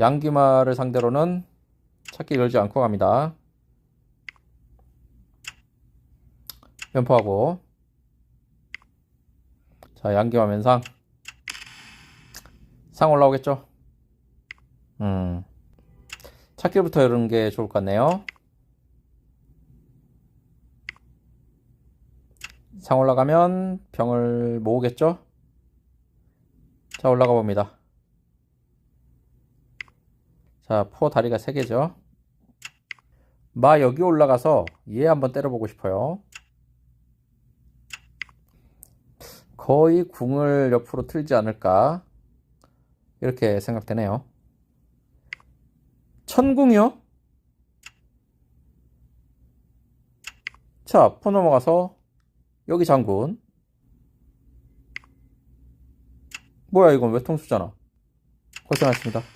양기마를 상대로는 찾기 걸지 않고 갑니다. 연포하고 자 양기마 면상 상 올라오겠죠? 음 찾기부터 이런 게 좋을 것 같네요. 상 올라가면 병을 모으겠죠? 자, 올라가 봅니다. 자, 포 다리가 3개죠. 마 여기 올라가서 얘 한번 때려보고 싶어요. 거의 궁을 옆으로 틀지 않을까. 이렇게 생각되네요. 천궁이요? 자, 포 넘어가서 여기 장군. 뭐야, 이건 외통수잖아. 고생하셨습니다.